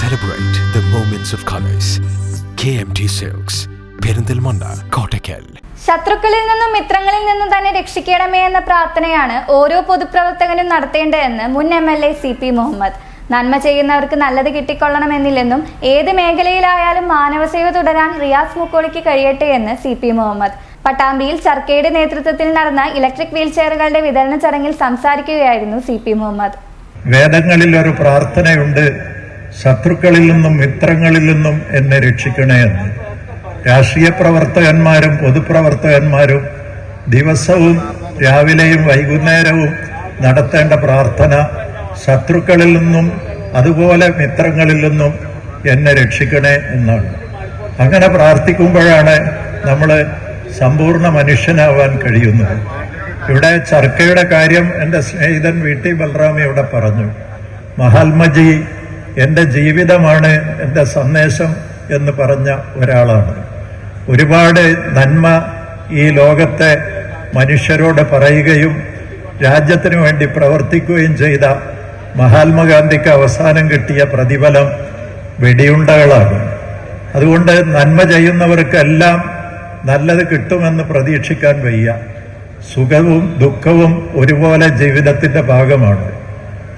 Celebrate of colours K M T silks Perinthalmanna Kottakkal. ശത്രുക്കളിൽ നിന്നും മിത്രങ്ങളിൽ നിന്നും തന്നെ രക്ഷിക്കണമേ എന്ന പ്രാർത്ഥനയാണ് ഓരോ പൊതുപ്രവർത്തകനും നടത്തേണ്ടതെന്ന് മുൻ M L A C P Muhammad. നന്മ ചെയ്യുന്നവർക്ക് നല്ലത് കിട്ടിക്കൊള്ളണമെന്നില്ലെന്നും ഏത് മേഖലയിലായാലും മാനവസേവ തുടരാൻ റിയാസ് മുക്കോളിക്ക് കഴിയട്ടെ എന്ന് സി പി മുഹമ്മദ്. പട്ടാമ്പിയിൽ ചർക്കയുടെ നേതൃത്വത്തിൽ നടന്ന ഇലക്ട്രിക് വീൽചെയറുകളുടെ വിതരണ ചടങ്ങിൽ സംസാരിക്കുകയായിരുന്നു സി പി മുഹമ്മദ്. വേദങ്ങളിൽ ഒരു പ്രാർത്ഥനയുണ്ട്. ശത്രുക്കളിൽ നിന്നും മിത്രങ്ങളിൽ നിന്നും എന്നെ രക്ഷിക്കണേ എന്ന്. രാഷ്ട്രീയ പ്രവർത്തകന്മാരും പൊതുപ്രവർത്തകന്മാരും ദിവസവും രാവിലെയും വൈകുന്നേരവും നടത്തേണ്ട പ്രാർത്ഥന ശത്രുക്കളിൽ നിന്നും അതുപോലെ മിത്രങ്ങളിൽ നിന്നും എന്നെ രക്ഷിക്കണേ എന്നാണ്. അങ്ങനെ പ്രാർത്ഥിക്കുമ്പോഴാണ് നമ്മൾ സമ്പൂർണ മനുഷ്യനാവാൻ കഴിയുന്നത്. ഇവിടെ ചർക്കയുടെ കാര്യം എന്റെ സ്നേഹിതൻ വി ടി ബൽറാമി ഇവിടെ പറഞ്ഞു. മഹാത്മജി എന്റെ ജീവിതമാണ് എന്റെ സന്ദേശം എന്ന് പറഞ്ഞ ഒരാളാണ്. ഒരുപാട് നന്മ ഈ ലോകത്തെ മനുഷ്യരോട് പറയുകയും രാജ്യത്തിനു വേണ്ടി പ്രവർത്തിക്കുകയും ചെയ്ത മഹാത്മാഗാന്ധിക്ക് അവസാനം കിട്ടിയ പ്രതിഫലം വെടിയുണ്ടകളാണ്. അതുകൊണ്ട് നന്മ ചെയ്യുന്നവർക്കെല്ലാം നല്ലത് കിട്ടുമെന്ന് പ്രതീക്ഷിക്കാൻ വയ്യ. സുഖവും ദുഃഖവും ഒരുപോലെ ജീവിതത്തിന്റെ ഭാഗമാണ്.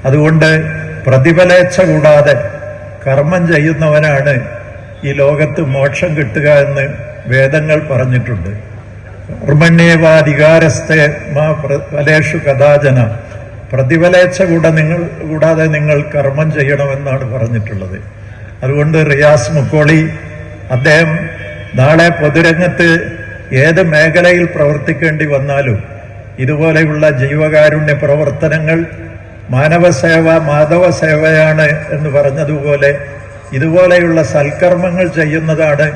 അതുകൊണ്ട് പ്രതിഫലേച്ഛ കൂടാതെ കർമ്മം ചെയ്യുന്നവനാണ് ഈ ലോകത്ത് മോക്ഷം കിട്ടുക എന്ന് വേദങ്ങൾ പറഞ്ഞിട്ടുണ്ട്. കർമ്മണ്യേവാധികാരസ്ഥ മാ ഫലേഷു കഥാചന. പ്രതിഫലേച്ഛ കൂടെ നിങ്ങൾ കൂടാതെ നിങ്ങൾ കർമ്മം ചെയ്യണമെന്നാണ് പറഞ്ഞിട്ടുള്ളത്. അതുകൊണ്ട് റിയാസ് മുക്കോളി അദ്ദേഹം നാളെ പൊതുരംഗത്ത് ഏത് മേഖലയിൽ പ്രവർത്തിക്കേണ്ടി വന്നാലും ഇതുപോലെയുള്ള ജീവകാരുണ്യ പ്രവർത്തനങ്ങൾ മാനവസേവ മാധവ സേവയാണ് എന്ന് പറഞ്ഞതുപോലെ ഇതുപോലെയുള്ള സൽക്കർമ്മങ്ങൾ ചെയ്യുന്നതാണ്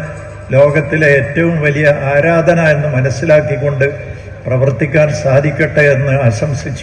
ലോകത്തിലെ ഏറ്റവും വലിയ ആരാധന എന്ന് മനസ്സിലാക്കിക്കൊണ്ട് പ്രവർത്തിക്കാൻ സാധിക്കട്ടെ എന്ന് ആശംസിച്ചു.